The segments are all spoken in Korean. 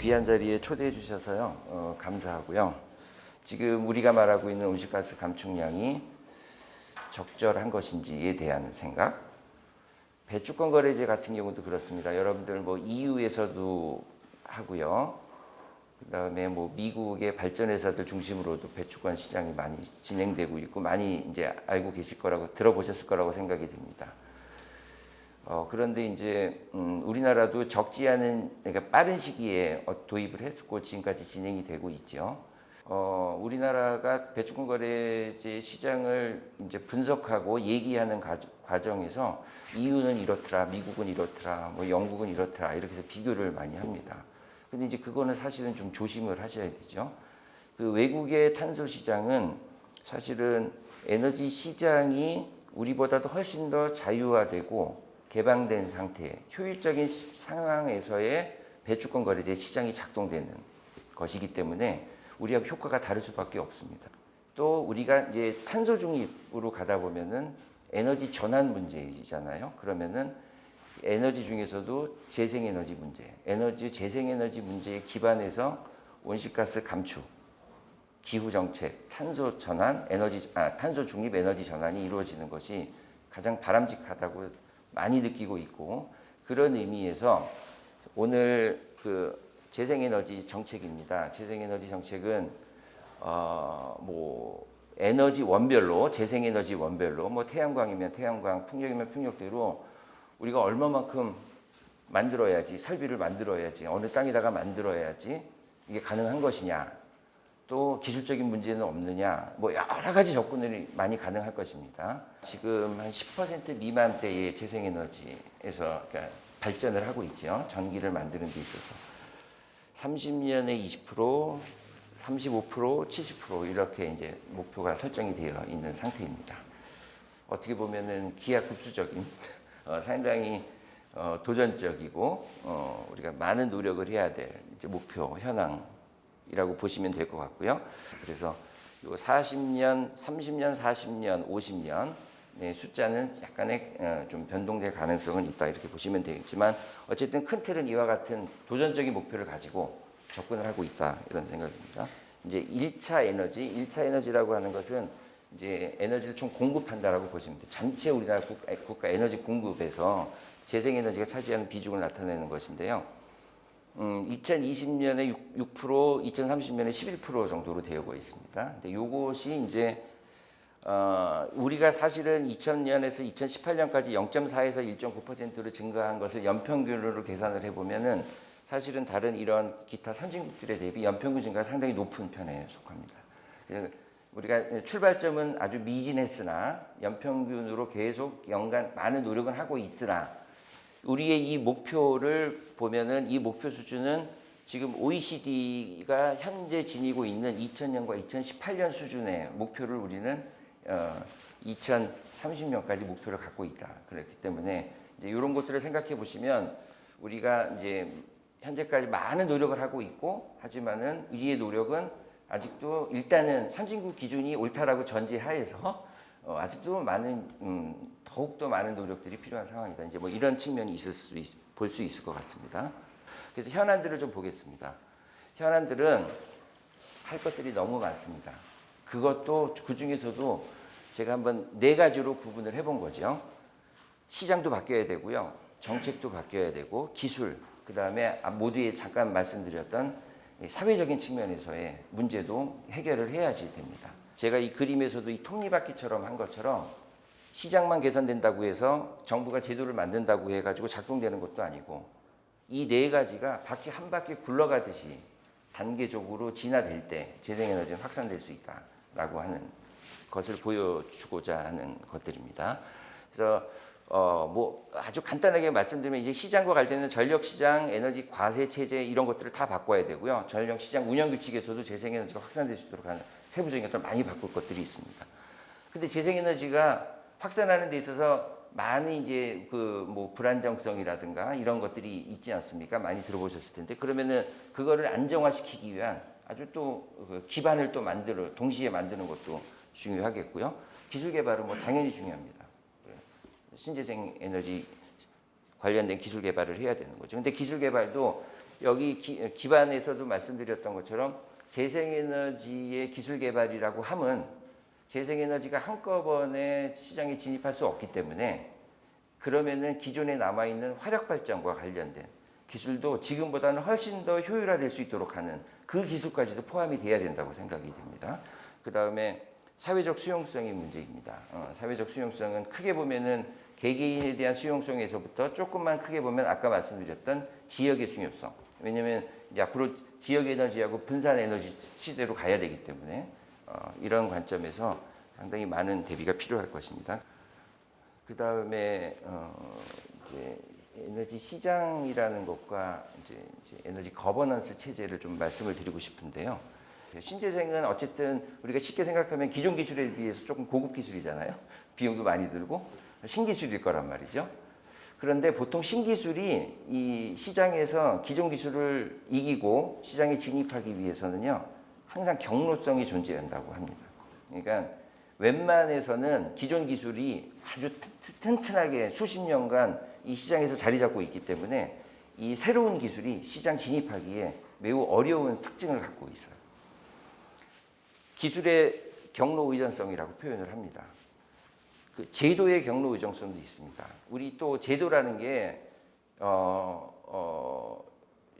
귀한 자리에 초대해 주셔서요 어, 감사하고요. 지금 우리가 말하고 있는 온실가스 감축량이 적절한 것인지에 대한 생각. 배주권 거래제 같은 경우도 그렇습니다. 여러분들 뭐 EU에서도 하고요. 그다음에 뭐 미국의 발전 회사들 중심으로도 배주권 시장이 많이 진행되고 있고 많이 이제 알고 계실 거라고 들어보셨을 거라고 생각이 됩니다. 어, 그런데 이제 음, 우리나라도 적지 않은 그러니까 빠른 시기에 어, 도입을 했고 지금까지 진행이 되고 있죠. 어, 우리나라가 배출권 거래제 시장을 이제 분석하고 얘기하는 가, 과정에서 EU는 이렇더라, 미국은 이렇더라, 뭐 영국은 이렇더라 이렇게 해서 비교를 많이 합니다. 근데 이제 그거는 사실은 좀 조심을 하셔야 되죠. 그 외국의 탄소 시장은 사실은 에너지 시장이 우리보다도 훨씬 더 자유화되고 개방된 상태, 효율적인 시- 상황에서의 배주권 거래제 시장이 작동되는 것이기 때문에 우리하고 효과가 다를 수밖에 없습니다. 또 우리가 이제 탄소 중립으로 가다 보면은 에너지 전환 문제이잖아요. 그러면은 에너지 중에서도 재생에너지 문제, 에너지 재생에너지 문제에 기반해서 온실가스 감축, 기후 정책, 탄소 전환, 에너지 아 탄소 중립 에너지 전환이 이루어지는 것이 가장 바람직하다고 많이 느끼고 있고 그런 의미에서 오늘 그 재생에너지 정책입니다. 재생에너지 정책은 어 뭐 에너지 원별로 재생에너지 원별로 뭐 태양광이면 태양광, 풍력이면 풍력대로 우리가 얼마만큼 만들어야지 설비를 만들어야지 어느 땅에다가 만들어야지 이게 가능한 것이냐 또 기술적인 문제는 없느냐 뭐 여러 가지 접근들이 많이 가능할 것입니다. 지금 한 10% 미만대의 재생에너지에서 그러니까 발전을 하고 있죠. 전기를 만드는 데 있어서 30년에 20%, 35%, 70% 이렇게 이제 목표가 설정이 되어 있는 상태입니다. 어떻게 보면은 기하급수적인 어, 상당히 어, 도전적이고 어, 우리가 많은 노력을 해야 될 목표 현황 이라고 보시면 될 것 같고요. 그래서 요 40년, 30년, 40년, 50년 네, 숫자는 약간의 어, 좀 변동될 가능성은 있다 이렇게 보시면 되겠지만 어쨌든 큰 틀은 이와 같은 도전적인 목표를 가지고 접근을 하고 있다 이런 생각입니다. 이제 1차 에너지, 1차 에너지라고 하는 것은 이제 에너지를 총 공급한다라고 보시면 돼요. 전체 우리나라 국, 국가 에너지 공급에서 재생에너지가 차지하는 비중을 나타내는 것인데요. 음, 2020년에 6, 6%, 2030년에 11% 정도로 되어 있습니다. 근데 요것이 이제 어, 우리가 사실은 2000년에서 2018년까지 0.4에서 1.9%로 증가한 것을 연평균으로 계산을 해보면은 사실은 다른 이런 기타 선진국들에 대비 연평균 증가가 상당히 높은 편에 속합니다. 우리가 출발점은 아주 미진했으나 연평균으로 계속 연간 많은 노력은 하고 있으나 우리의 이 목표를 보면은 이 목표 수준은 지금 OECD가 현재 지니고 있는 2000년과 2018년 수준의 목표를 우리는 어, 2030년까지 목표를 갖고 있다. 그렇기 때문에 이제 이런 것들을 생각해 보시면 우리가 이제 현재까지 많은 노력을 하고 있고 하지만은 우리의 노력은 아직도 일단은 선진국 기준이 옳다라고 전제하에서 어, 아직도 많은 음, 더욱더 많은 노력들이 필요한 상황이다. 이제 뭐 이런 측면이 있을 수 볼 수 있을 것 같습니다. 그래서 현안들을 좀 보겠습니다. 현안들은 할 것들이 너무 많습니다. 그것도 그 중에서도 제가 한번 네 가지로 구분을 해본 거죠. 시장도 바뀌어야 되고요. 정책도 바뀌어야 되고 기술, 그 다음에 모두에 잠깐 말씀드렸던 이 사회적인 측면에서의 문제도 해결을 해야지 됩니다. 제가 이 그림에서도 이 톱니바퀴처럼 한 것처럼 시장만 개선된다고 해서 정부가 제도를 만든다고 해가지고 작동되는 것도 아니고 이 네 가지가 바퀴 한 바퀴 굴러가듯이 단계적으로 진화될 때 재생에너지는 확산될 수 있다라고 하는 것을 보여주고자 하는 것들입니다. 그래서 어 뭐 아주 간단하게 말씀드리면 이제 시장과 관련된 전력 시장, 에너지 과세 체제 이런 것들을 다 바꿔야 되고요. 전력 시장 운영 규칙에서도 재생에너지가 확산될 수 있도록 하는 세부적인 것들을 많이 바꿀 것들이 있습니다. 근데 재생에너지가 확산하는 데 있어서 많은 이제 그 뭐 불안정성이라든가 이런 것들이 있지 않습니까? 많이 들어보셨을 텐데 그러면은 그거를 안정화시키기 위한 아주 또 그 기반을 또 만들어 동시에 만드는 것도 중요하겠고요. 기술 개발은 뭐 당연히 중요합니다. 신재생 에너지 관련된 기술 개발을 해야 되는 거죠. 근데 기술 개발도 여기 기, 기반에서도 말씀드렸던 것처럼 재생에너지의 기술 개발이라고 함은 재생에너지가 한꺼번에 시장에 진입할 수 없기 때문에 그러면은 기존에 남아 있는 화력 발전과 관련된 기술도 지금보다는 훨씬 더 효율화될 수 있도록 하는 그 기술까지도 포함이 돼야 된다고 생각이 됩니다. 그 다음에 사회적 수용성이 문제입니다. 어, 사회적 수용성은 크게 보면은 개개인에 대한 수용성에서부터 조금만 크게 보면 아까 말씀드렸던 지역의 중요성. 왜냐하면 이제 앞으로 지역 에너지하고 분산 에너지 시대로 가야 되기 때문에 어, 이런 관점에서 상당히 많은 대비가 필요할 것입니다. 그 다음에 어, 이제 에너지 시장이라는 것과 이제 에너지 거버넌스 체제를 좀 말씀을 드리고 싶은데요. 신재생은 어쨌든 우리가 쉽게 생각하면 기존 기술에 비해서 조금 고급 기술이잖아요. 비용도 많이 들고 신기술일 거란 말이죠. 그런데 보통 신기술이 이 시장에서 기존 기술을 이기고 시장에 진입하기 위해서는요, 항상 경로성이 존재한다고 합니다. 그러니까 웬만해서는 기존 기술이 아주 튼튼하게 수십 년간 이 시장에서 자리 잡고 있기 때문에 이 새로운 기술이 시장 진입하기에 매우 어려운 특징을 갖고 있어요. 기술의 경로 의존성이라고 표현을 합니다. 그 제도의 경로 의존성도 있습니다. 우리 또 제도라는 게 어, 어,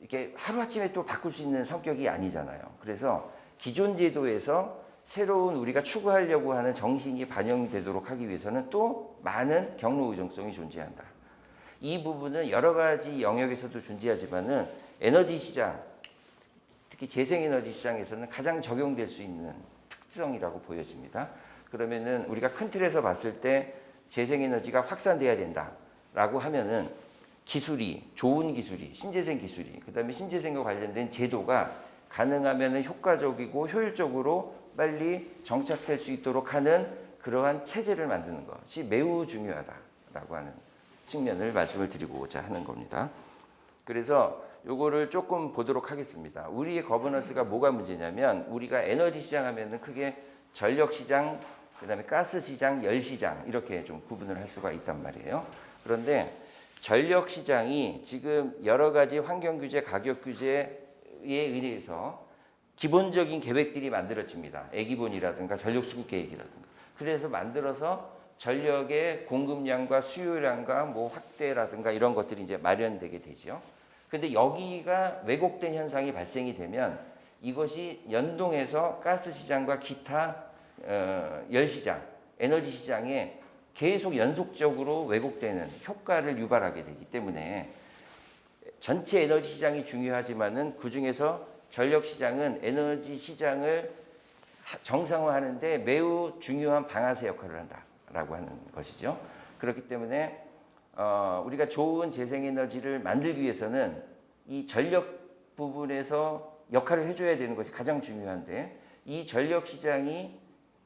이게 하루아침에 또 바꿀 수 있는 성격이 아니잖아요. 그래서 기존 제도에서 새로운 우리가 추구하려고 하는 정신이 반영되도록 하기 위해서는 또 많은 경로 의존성이 존재한다. 이 부분은 여러 가지 영역에서도 존재하지만은 에너지 시장, 특히 재생에너지 시장에서는 가장 적용될 수 있는 특성이라고 보여집니다. 그러면은 우리가 큰 틀에서 봤을 때 재생에너지가 확산돼야 된다라고 하면은 기술이 좋은 기술이 신재생 기술이 그다음에 신재생과 관련된 제도가 가능하면은 효과적이고 효율적으로 빨리 정착될 수 있도록 하는 그러한 체제를 만드는 것이 매우 중요하다라고 하는 측면을 말씀을 드리고자 하는 겁니다. 그래서 요거를 조금 보도록 하겠습니다. 우리의 거버넌스가 뭐가 문제냐면 우리가 에너지 시장 하면은 크게 전력 시장, 그다음에 가스 시장, 열 시장 이렇게 좀 구분을 할 수가 있단 말이에요. 그런데 전력 시장이 지금 여러 가지 환경 규제, 가격 규제에 의해서 기본적인 계획들이 만들어집니다. 애기본이라든가 전력 수급 계획이라든가. 그래서 만들어서 전력의 공급량과 수요량과 뭐 확대라든가 이런 것들이 이제 마련되게 되죠. 근데 여기가 왜곡된 현상이 발생이 되면 이것이 연동해서 가스 시장과 기타 어, 열 시장, 에너지 시장에 계속 연속적으로 왜곡되는 효과를 유발하게 되기 때문에 전체 에너지 시장이 중요하지만은 그 중에서 전력 시장은 에너지 시장을 정상화하는데 매우 중요한 방아쇠 역할을 한다라고 하는 것이죠. 그렇기 때문에 어, 우리가 좋은 재생에너지를 만들기 위해서는 이 전력 부분에서 역할을 해줘야 되는 것이 가장 중요한데 이 전력 시장이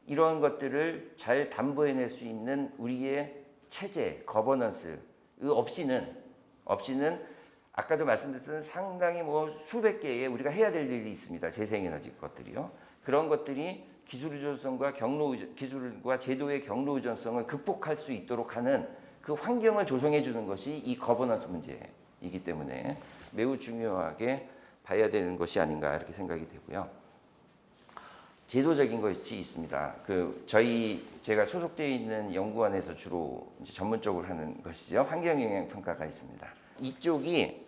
이러한 것들을 잘 담보해낼 수 있는 우리의 체제, 거버넌스 없이는 없이는 아까도 말씀드렸던 상당히 뭐 수백 개의 우리가 해야 될 일이 있습니다. 재생에너지 것들이요. 그런 것들이 기술 의존성과 경로 기술과 제도의 경로 의존성을 극복할 수 있도록 하는 그 환경을 조성해 주는 것이 이 거버넌스 문제이기 때문에 매우 중요하게 봐야 되는 것이 아닌가 이렇게 생각이 되고요. 제도적인 것이 있습니다. 그 저희 제가 소속되어 있는 연구원에서 주로 전문적으로 하는 것이죠. 환경 영향 평가가 있습니다. 이쪽이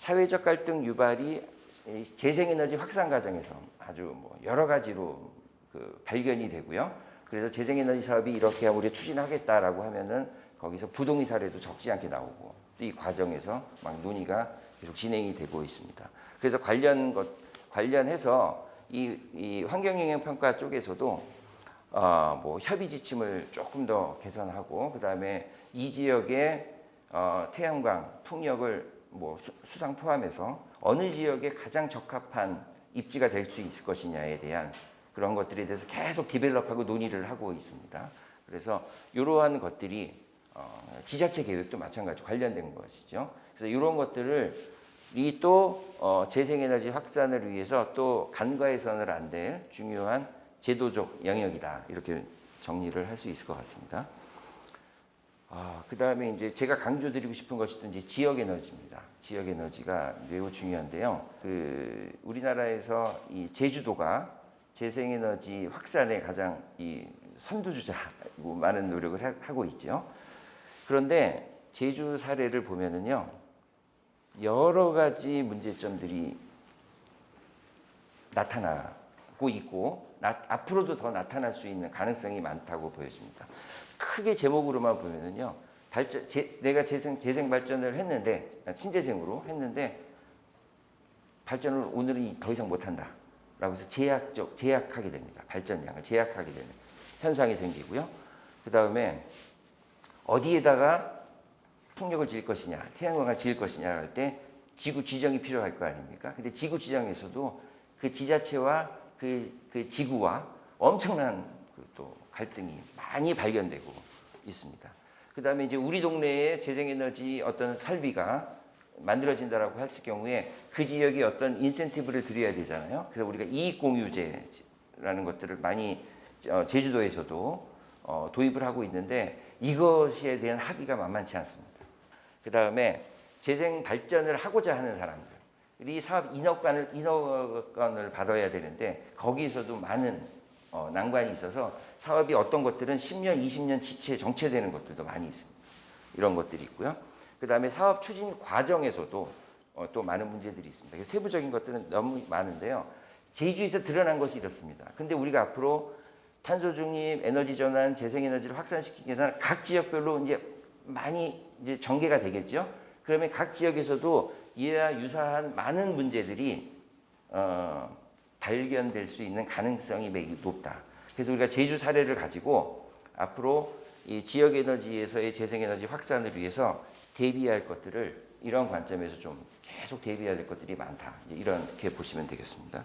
사회적 갈등 유발이 재생에너지 확산 과정에서 아주 뭐 여러 가지로 그 발견이 되고요. 그래서 재생에너지 사업이 이렇게 우리 추진하겠다라고 하면은 거기서 부동의 사례도 적지 않게 나오고 이 과정에서 막 논의가 계속 진행이 되고 있습니다. 그래서 관련 것 관련해서 이, 이 환경영향 평가 쪽에서도 어, 뭐 협의 지침을 조금 더 개선하고 그 다음에 이 지역의 어, 태양광 풍력을 뭐 수, 수상 포함해서 어느 지역에 가장 적합한 입지가 될 수 있을 것이냐에 대한 그런 것들에 대해서 계속 디벨롭하고 논의를 하고 있습니다. 그래서 이러한 것들이 어, 지자체 계획도 마찬가지 관련된 것이죠. 그래서 이런 것들을 이또 어, 재생에너지 확산을 위해서 또 간과해서는 안 될 중요한 제도적 영역이다 이렇게 정리를 할 수 있을 것 같습니다. 아, 그 다음에 이제 제가 강조드리고 싶은 것이 또 이제 지역 에너지입니다. 지역 에너지가 매우 중요한데요. 그 우리나라에서 이 제주도가 재생 에너지 확산에 가장 이 선두주자고 많은 노력을 하- 하고 있죠. 그런데 제주 사례를 보면은요, 여러 가지 문제점들이 나타나고 있고 나- 앞으로도 더 나타날 수 있는 가능성이 많다고 보여집니다. 크게 제목으로만 보면은요. 발전 제- 내가 재생 재생 발전을 했는데 신재생으로 했는데 발전을 오늘은 더 이상 못 한다 라고 해서 제약적 제약하게 됩니다. 발전량을 제약하게 되는 현상이 생기고요. 그 다음에 어디에다가 풍력을 지을 것이냐, 태양광을 지을 것이냐 할 때 지구 지정이 필요할 거 아닙니까? 근데 지구 지정에서도 그 지자체와 그, 그 지구와 엄청난 그또 갈등이 많이 발견되고 있습니다. 그 다음에 이제 우리 동네에 재생에너지 어떤 설비가 만들어진다라고 했을 경우에 그 지역에 어떤 인센티브를 드려야 되잖아요. 그래서 우리가 이익공유제라는 것들을 많이 어, 제주도에서도 어, 도입을 하고 있는데 이것에 대한 합의가 만만치 않습니다. 그 다음에 재생 발전을 하고자 하는 사람들, 이 사업 인허가를 인허가를 받아야 되는데 거기에서도 많은 어, 난관이 있어서 사업이 어떤 것들은 10년, 20년 지체 정체되는 것들도 많이 있습니다. 이런 것들이 있고요. 그 다음에 사업 추진 과정에서도 어, 또 많은 문제들이 있습니다. 세부적인 것들은 너무 많은데요. 제주에서 드러난 것이 이렇습니다. 근데 우리가 앞으로 탄소 중립, 에너지 전환, 재생 에너지를 확산시키기 위해서는 각 지역별로 이제 많이 이제 전개가 되겠죠. 그러면 각 지역에서도 이와 유사한 많은 문제들이 어, 발견될 수 있는 가능성이 매우 높다. 그래서 우리가 제주 사례를 가지고 앞으로 이 지역 에너지에서의 재생 에너지 확산을 위해서 대비할 것들을 이런 관점에서 좀 계속 대비해야 될 것들이 많다. 이렇게 보시면 되겠습니다.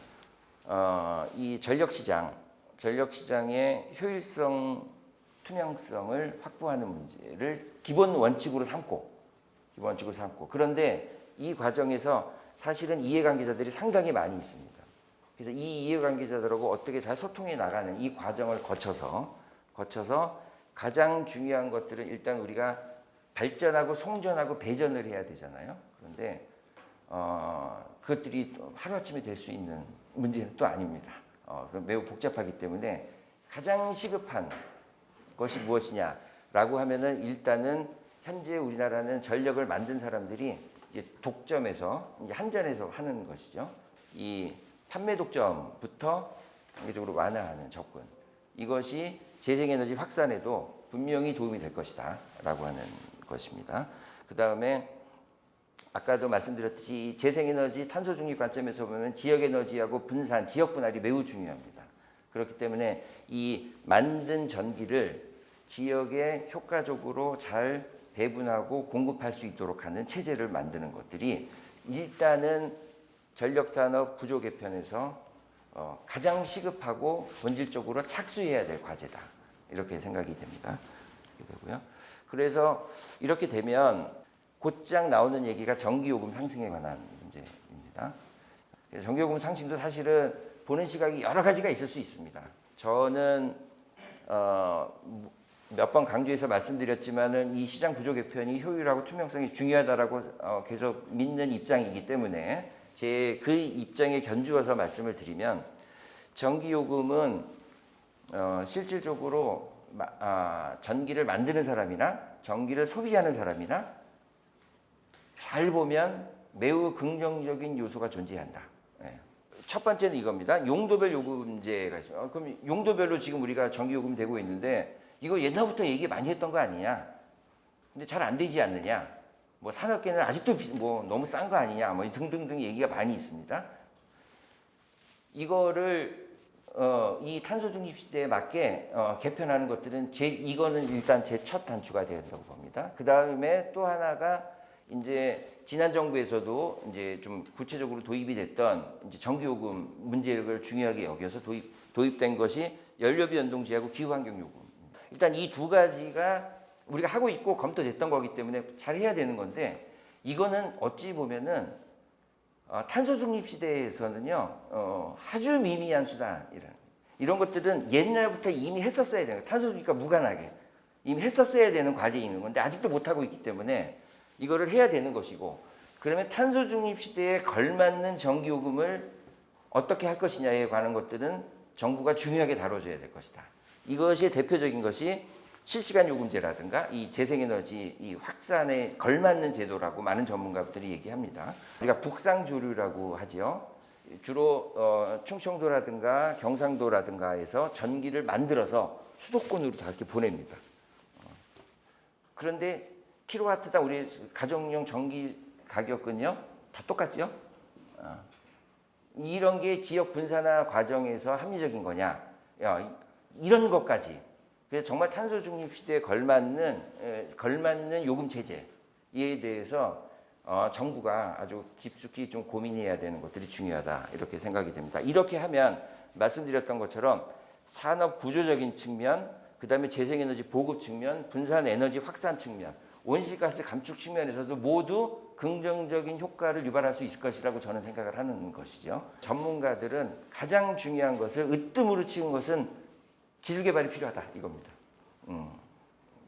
어, 이 전력 시장, 전력 시장의 효율성, 투명성을 확보하는 문제를 기본 원칙으로 삼고 기본 원칙으로 삼고 그런데 이 과정에서 사실은 이해관계자들이 상당히 많이 있습니다. 그래서 이 이해관계자들하고 어떻게 잘 소통해 나가는 이 과정을 거쳐서 거쳐서 가장 중요한 것들은 일단 우리가 발전하고 송전하고 배전을 해야 되잖아요. 그런데 어, 그것들이 또 하루아침에 될 수 있는 문제는 또 아닙니다. 어, 그 매우 복잡하기 때문에 가장 시급한 것이 무엇이냐라고 하면은 일단은 현재 우리나라는 전력을 만든 사람들이 이제 독점에서 이제 한전에서 하는 것이죠. 이 판매 독점부터 단계적으로 완화하는 접근 이것이 재생에너지 확산에도 분명히 도움이 될 것이다 라고 하는 것입니다. 그 다음에 아까도 말씀드렸듯이 이 재생에너지 탄소 중립 관점에서 보면 지역 에너지하고 분산, 지역 분할이 매우 중요합니다. 그렇기 때문에 이 만든 전기를 지역에 효과적으로 잘 배분하고 공급할 수 있도록 하는 체제를 만드는 것들이 일단은 전력산업 구조 개편에서 어, 가장 시급하고 본질적으로 착수해야 될 과제다. 이렇게 생각이 됩니다. 이렇게 되고요. 그래서 이렇게 되면 곧장 나오는 얘기가 전기요금 상승에 관한 문제입니다. 전기요금 상승도 사실은 보는 시각이 여러 가지가 있을 수 있습니다. 저는 어, 몇 번 강조해서 말씀드렸지만은 이 시장 구조 개편이 효율하고 투명성이 중요하다라고 어, 계속 믿는 입장이기 때문에 제 그 입장에 견주어서 말씀을 드리면 전기요금은 어, 실질적으로 마- 아, 전기를 만드는 사람이나 전기를 소비하는 사람이나 잘 보면 매우 긍정적인 요소가 존재한다. 예. 첫 번째는 이겁니다. 용도별 요금제가 있어요. 어, 그럼 용도별로 지금 우리가 전기요금 되고 있는데 이거 옛날부터 얘기 많이 했던 거 아니냐? 근데 잘 안 되지 않느냐? 뭐 산업계는 아직도 비- 뭐 너무 싼 거 아니냐? 뭐 등등등 얘기가 많이 있습니다. 이거를 어, 이 탄소 중립 시대에 맞게 어, 개편하는 것들은 제 이거는 일단 제 첫 단추가 되야 된다고 봅니다. 그 다음에 또 하나가 이제 지난 정부에서도 이제 좀 구체적으로 도입이 됐던 이제 전기요금 문제를 중요하게 여겨서 도입 도입된 것이 연료비 연동제하고 기후환경요금. 일단 이 두 가지가 우리가 하고 있고 검토됐던 거기 때문에 잘 해야 되는 건데 이거는 어찌 보면은 어, 탄소 중립 시대에서는요 어, 아주 미미한 수단 이런 이런 것들은 옛날부터 이미 했었어야 되는 거예요. 탄소 중립과 무관하게 이미 했었어야 되는 과제에 있는 건데 아직도 못 하고 있기 때문에 이거를 해야 되는 것이고 그러면 탄소 중립 시대에 걸맞는 전기 요금을 어떻게 할 것이냐에 관한 것들은 정부가 중요하게 다뤄줘야 될 것이다. 이것이 대표적인 것이 실시간 요금제라든가 이 재생에너지 이 확산에 걸맞는 제도라고 많은 전문가들이 얘기합니다. 우리가 북상조류라고 하지요. 주로 어, 충청도라든가 경상도라든가에서 전기를 만들어서 수도권으로 다 이렇게 보냅니다. 어, 그런데 킬로와트당 우리 가정용 전기 가격은요 다 똑같죠? 어, 이런 게 지역 분산화 과정에서 합리적인 거냐? 야, 이- 이런 것까지. 그래서 정말 탄소 중립 시대에 걸맞는 에, 걸맞는 요금 체제에 대해서 어, 정부가 아주 깊숙이 좀 고민해야 되는 것들이 중요하다 이렇게 생각이 됩니다. 이렇게 하면 말씀드렸던 것처럼 산업 구조적인 측면, 그 다음에 재생에너지 보급 측면, 분산 에너지 확산 측면, 온실가스 감축 측면에서도 모두 긍정적인 효과를 유발할 수 있을 것이라고 저는 생각을 하는 것이죠. 전문가들은 가장 중요한 것을 으뜸으로 치는 것은 기술 개발이 필요하다 이겁니다. 음,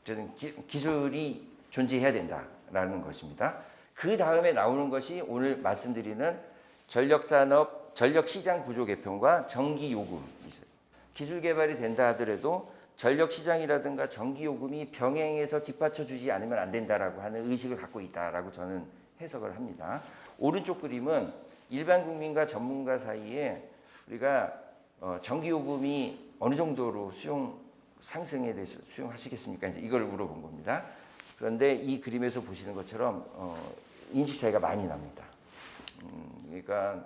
저는 기, 기술이 존재해야 된다라는 것입니다. 그 다음에 나오는 것이 오늘 말씀드리는 전력산업, 전력시장 구조 개편과 전기요금이 있어요. 기술 개발이 된다 하더라도 전력시장이라든가 전기요금이 병행해서 뒷받쳐주지 않으면 안 된다라고 하는 의식을 갖고 있다라고 저는 해석을 합니다. 오른쪽 그림은 일반 국민과 전문가 사이에 우리가 어, 전기요금이 어느 정도로 수용 상승에 대해서 수용하시겠습니까? 이제 이걸 물어본 겁니다. 그런데 이 그림에서 보시는 것처럼 어, 인식 차이가 많이 납니다. 음, 그러니까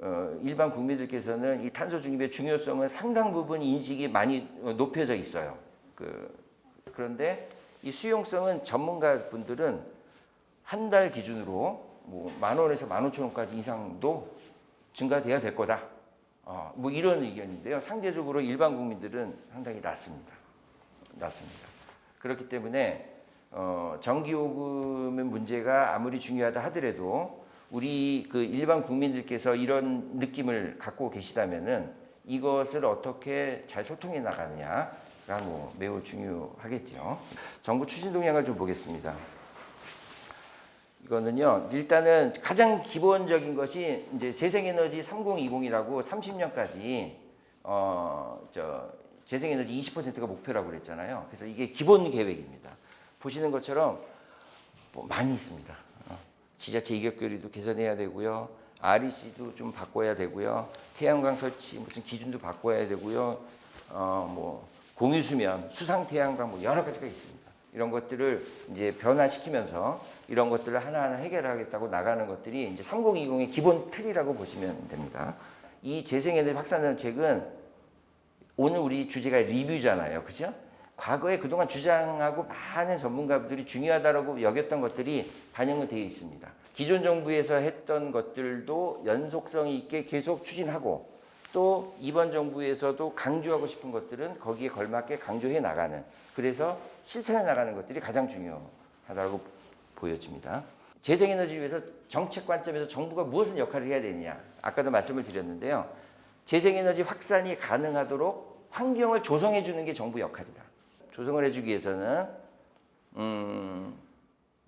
어, 일반 국민들께서는 이 탄소 중립의 중요성은 상당 부분 인식이 많이 어, 높여져 있어요. 그, 그런데 이 수용성은 전문가 분들은 한 달 기준으로 뭐 만 원에서 만 오천 원까지 이상도 증가돼야 될 거다. 어, 뭐 이런 의견인데요. 상대적으로 일반 국민들은 상당히 낮습니다. 낮습니다. 그렇기 때문에 어, 전기요금의 문제가 아무리 중요하다 하더라도 우리 그 일반 국민들께서 이런 느낌을 갖고 계시다면은 이것을 어떻게 잘 소통해 나가느냐가 뭐 매우 중요하겠죠. 정부 추진 동향을 좀 보겠습니다. 이거는요, 일단은 가장 기본적인 것이 이제 재생에너지 3020이라고 30년까지 어, 저 재생에너지 20%가 목표라고 그랬잖아요. 그래서 이게 기본 계획입니다. 보시는 것처럼 뭐 많이 있습니다. 어, 지자체 이격결의도 개선해야 되고요. REC도 좀 바꿔야 되고요. 태양광 설치 무슨 기준도 바꿔야 되고요. 어, 뭐 공유수면, 수상 태양광 뭐 여러 가지가 있습니다. 이런 것들을 이제 변화시키면서 이런 것들을 하나하나 해결하겠다고 나가는 것들이 이제 3020의 기본 틀이라고 보시면 됩니다. 이 재생에너지 확산 정책은 오늘 우리 주제가 리뷰잖아요. 그죠? 과거에 그동안 주장하고 많은 전문가들이 중요하다고 여겼던 것들이 반영은 되어 있습니다. 기존 정부에서 했던 것들도 연속성 있게 계속 추진하고 또 이번 정부에서도 강조하고 싶은 것들은 거기에 걸맞게 강조해 나가는 그래서 실천해 나가는 것들이 가장 중요하다고 보여집니다. 재생에너지 위해서 정책 관점에서 정부가 무엇을 역할을 해야 되느냐 아까도 말씀을 드렸는데요. 재생에너지 확산이 가능하도록 환경을 조성해 주는 게 정부 역할이다. 조성을 해주기 위해서는 음,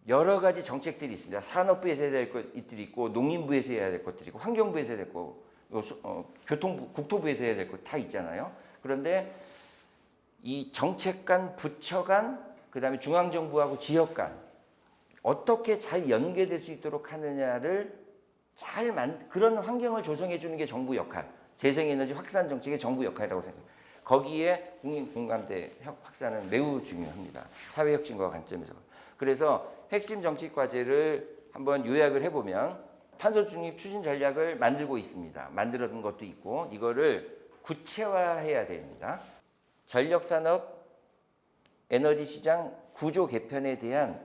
여러 가지 정책들이 있습니다. 산업부에서 해야 될 것들이 있고 농림부에서 해야 될 것들이 있고 환경부에서 해야 될 수- 어, 교통부, 국토부에서 해야 될것다 있잖아요. 그런데 이 정책 간, 부처 간, 그 다음에 중앙 정부하고 지역 간 어떻게 잘 연계될 수 있도록 하느냐를 잘 만, 그런 환경을 조성해 주는 게 정부 역할, 재생에너지 확산 정책의 정부 역할이라고 생각합니다. 거기에 국민 공감대 확- 확산은 매우 중요합니다. 사회 혁신과 관점에서. 그래서 핵심 정책 과제를 한번 요약을 해보면 탄소 중립 추진 전략을 만들고 있습니다. 만들어둔 것도 있고 이거를 구체화해야 됩니다. 전력 산업 에너지 시장 구조 개편에 대한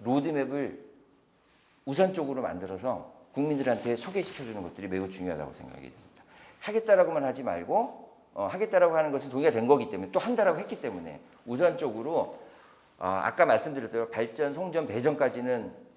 로드맵을 우선적으로 만들어서 국민들한테 소개시켜 주는 것들이 매우 중요하다고 생각이 됩니다. 하겠다라고만 하지 말고 어, 하겠다라고 하는 것은 동의가 된 거기 때문에 또 한다라고 했기 때문에 우선적으로 어, 아까 말씀드렸대로 발전, 송전, 배전까지는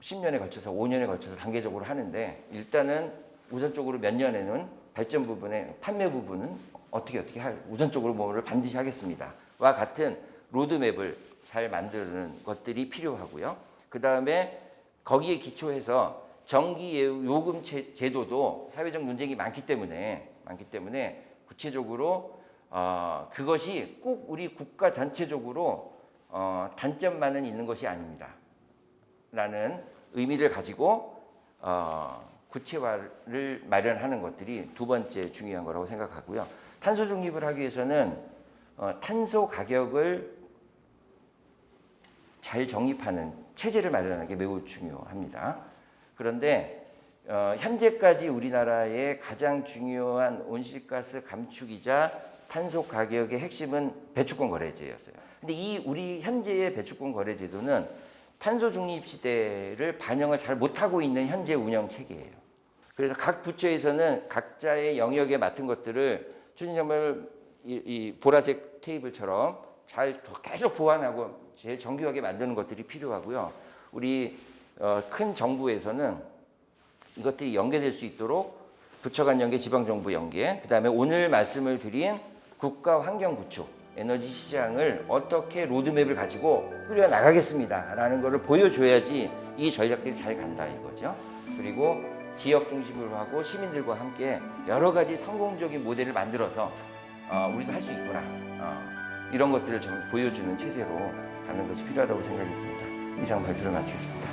10년에 걸쳐서 5년에 걸쳐서 단계적으로 하는데 일단은 우선적으로 몇 년에는 발전 부분에 판매 부분은 어떻게 어떻게 할 우선적으로 뭐를 반드시 하겠습니다. 와 같은 로드맵을 잘 만드는 것들이 필요하고요. 그 다음에 거기에 기초해서 예- 요금 제- 제도도 사회적 논쟁이 많기 때문에 많기 때문에 구체적으로 어, 그것이 꼭 우리 국가 전체적으로 어, 단점만은 있는 것이 아닙니다. 라는 의미를 가지고 어, 구체화를 마련하는 것들이 두 번째 중요한 거라고 생각하고요. 탄소 중립을 하기 위해서는 어, 탄소 가격을 잘 정립하는 체제를 마련하는 게 매우 중요합니다. 그런데 어, 현재까지 우리나라의 가장 중요한 온실가스 감축이자 탄소 가격의 핵심은 배출권 거래제였어요. 근데 이 우리 현재의 배출권 거래제도는 탄소 중립 시대를 반영을 잘 못하고 있는 현재 운영 체계예요. 그래서 각 부처에서는 각자의 영역에 맡은 것들을 추진점을 이, 이 보라색 테이블처럼 잘더 계속 보완하고 제일 정교하게 만드는 것들이 필요하고요. 우리 어, 큰 정부에서는 이것들이 연계될 수 있도록 부처 간 연계, 지방 정부 연계, 그 다음에 오늘 말씀을 드린 국가 환경 구축, 에너지 시장을 어떻게 로드맵을 가지고 꾸려 나가겠습니다라는 것을 보여줘야지 이 전략들이 잘 간다 이거죠. 그리고 지역 중심으로 하고 시민들과 함께 여러 가지 성공적인 모델을 만들어서 어, 우리도 할 수 있구나 어, 이런 것들을 좀 보여주는 체제로 가는 것이 필요하다고 생각이 듭니다. 이상 발표를 마치겠습니다.